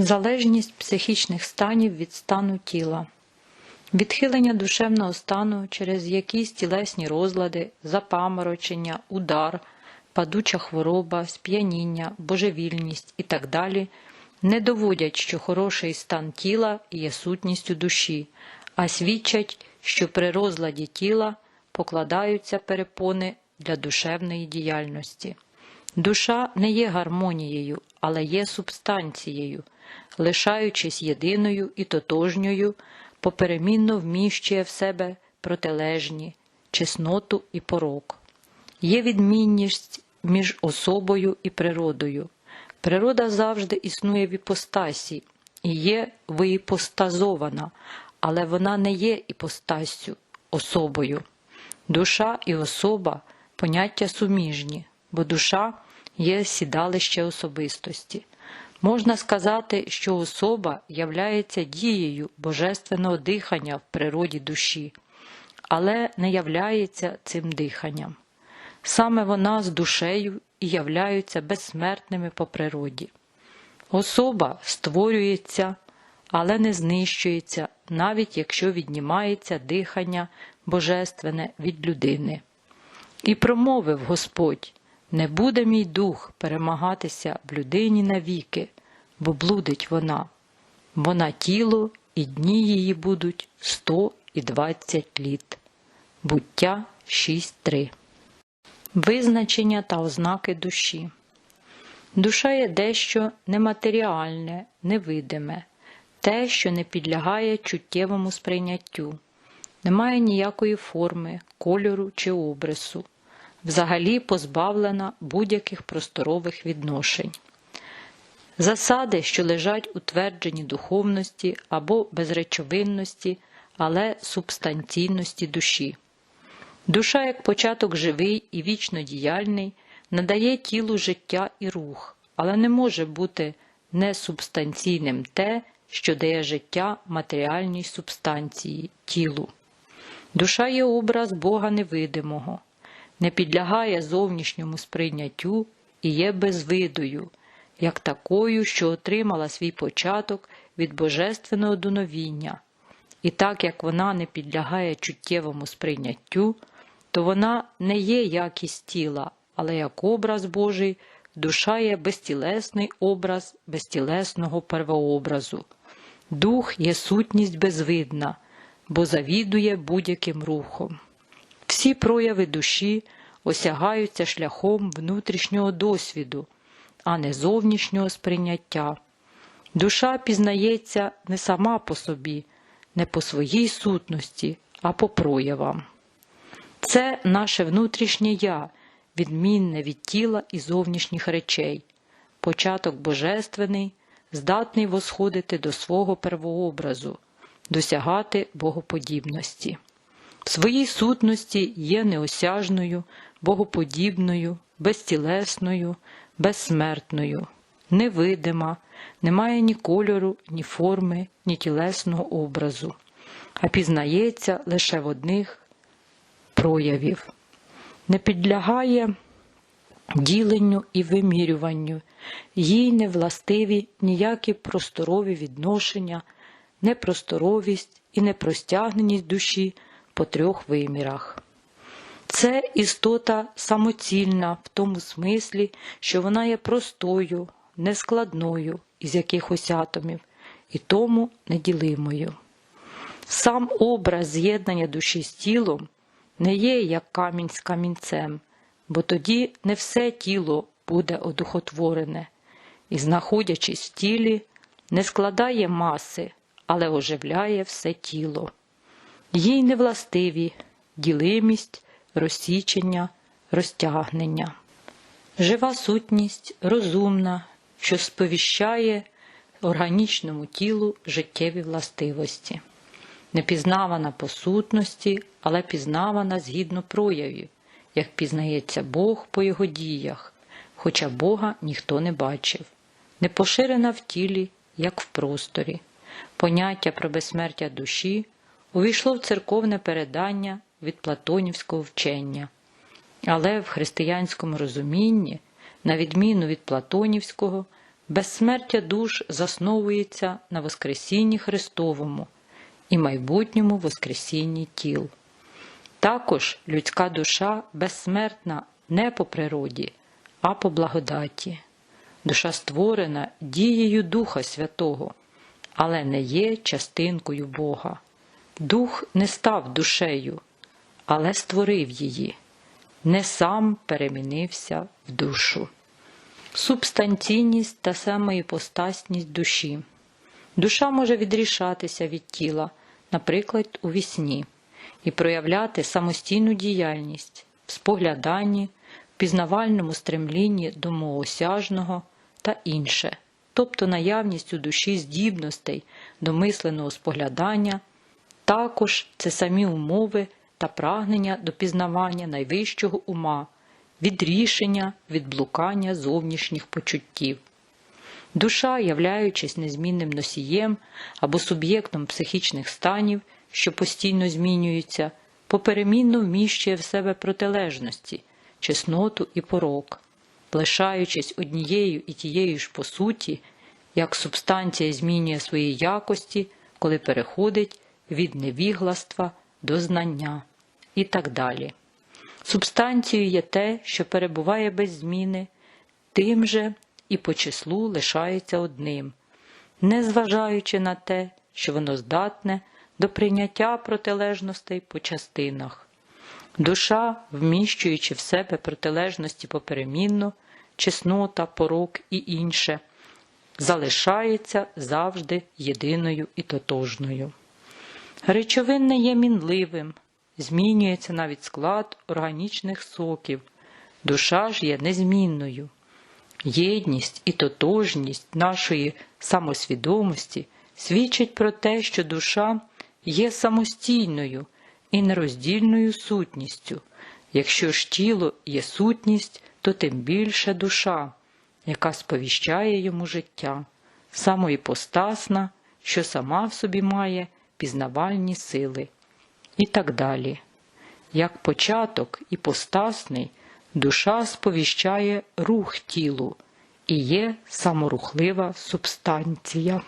Залежність психічних станів від стану тіла. Відхилення душевного стану через якісь тілесні розлади, запаморочення, удар, падуча хвороба, сп'яніння, божевільність і так далі не доводять, що хороший стан тіла є сутністю душі, а свідчать, що при розладі тіла покладаються перепони для душевної діяльності. Душа не є гармонією, але є субстанцією, лишаючись єдиною і тотожньою, поперемінно вміщує в себе протилежні, чесноту і порок. Є відмінність між особою і природою. Природа завжди існує в іпостасі і є виіпостазована, але вона не є іпостастю, особою. Душа і особа поняття суміжні, бо душа є сідалище особистості. Можна сказати, що особа являється дією божественного дихання в природі душі, але не являється цим диханням. Саме вона з душею і являються безсмертними по природі. Особа створюється, але не знищується, навіть якщо віднімається дихання божественне від людини. І промовив Господь не буде мій дух перемагатися в людині навіки, бо блудить вона. Вона тіло, і дні її будуть сто і двадцять літ. Буття 6.3 Визначення та ознаки душі. Душа є дещо нематеріальне, невидиме, те, що не підлягає чуттєвому сприйняттю, немає ніякої форми, кольору чи обрису, взагалі позбавлена будь-яких просторових відношень. Засади, що лежать у твердженні духовності або безречовинності, але субстанційності душі. Душа, як початок живий і вічно діяльний, надає тілу життя і рух, але не може бути несубстанційним те, що дає життя матеріальній субстанції тілу. Душа є образ Бога невидимого, не підлягає зовнішньому сприйняттю і є безвидою, як такою, що отримала свій початок від божественного дуновіння. І так як вона не підлягає чуттєвому сприйняттю, то вона не є якість тіла, але як образ Божий, душа є безтілесний образ безтілесного первообразу. Дух є сутність безвидна, бо завідує будь-яким рухом. Всі прояви душі осягаються шляхом внутрішнього досвіду, а не зовнішнього сприйняття. Душа пізнається не сама по собі, не по своїй сутності, а по проявам. Це наше внутрішнє я, відмінне від тіла і зовнішніх речей, початок божественний, здатний восходити до свого первообразу, досягати богоподібності. В своїй сутності є неосяжною, богоподібною, безтілесною, безсмертною, невидима, не має ні кольору, ні форми, ні тілесного образу, а пізнається лише в одних проявів, не підлягає діленню і вимірюванню, їй не властиві ніякі просторові відношення, непросторовість і непростягненість душі по трьох вимірах. Це істота самоцільна в тому смислі, що вона є простою, нескладною із якихось атомів, і тому неділимою. Сам образ з'єднання душі з тілом не є як камінь з камінцем, бо тоді не все тіло буде одухотворене, і, знаходячись в тілі, не складає маси, але оживляє все тіло. Їй не властиві ділимість, розсічення, розтягнення. Жива сутність розумна, що сповіщає органічному тілу життєві властивості, не пізнавана по сутності, але пізнавана згідно проявів, як пізнається Бог по його діях, хоча Бога ніхто не бачив, не поширена в тілі, як в просторі. Поняття про безсмертя душі увійшло в церковне передання від платонівського вчення, але в християнському розумінні, на відміну від платонівського, безсмертя душ засновується на Воскресінні Христовому і майбутньому Воскресінні тіл. Також людська душа безсмертна не по природі, а по благодаті. Душа створена дією Духа Святого, але не є частинкою Бога. Дух не став душею, але створив її, не сам перемінився в душу. Субстанційність та самоіпостасність душі. Душа може відрішатися від тіла, наприклад, у вісні, і проявляти самостійну діяльність в спогляданні, пізнавальному стремлінні до моосяжного та інше, тобто наявність у душі здібностей до мисленого споглядання, також це самі умови та прагнення до пізнавання найвищого ума, від рішення, від блукання зовнішніх почуттів. Душа, являючись незмінним носієм або суб'єктом психічних станів, що постійно змінюються, поперемінно вміщує в себе протилежності, чесноту і порок, лишаючись однією і тією ж по суті, як субстанція змінює свої якості, коли переходить від невігластва до знання і так далі. Субстанцією є те, що перебуває без зміни, тим же і по числу лишається одним, незважаючи на те, що воно здатне до прийняття протилежностей по частинах. Душа, вміщуючи в себе протилежності поперемінно, чеснота, порок і інше, залишається завжди єдиною і тотожною. Речовинне є мінливим, змінюється навіть склад органічних соків, душа ж є незмінною. Єдність і тотожність нашої самосвідомості свідчить про те, що душа є самостійною і нероздільною сутністю. Якщо ж тіло є сутність, то тим більше душа, яка сповіщає йому життя, самоіпостасна, що сама в собі має пізнавальні сили і так далі. Як початок іпостасний, душа сповіщає рух тілу і є саморухлива субстанція.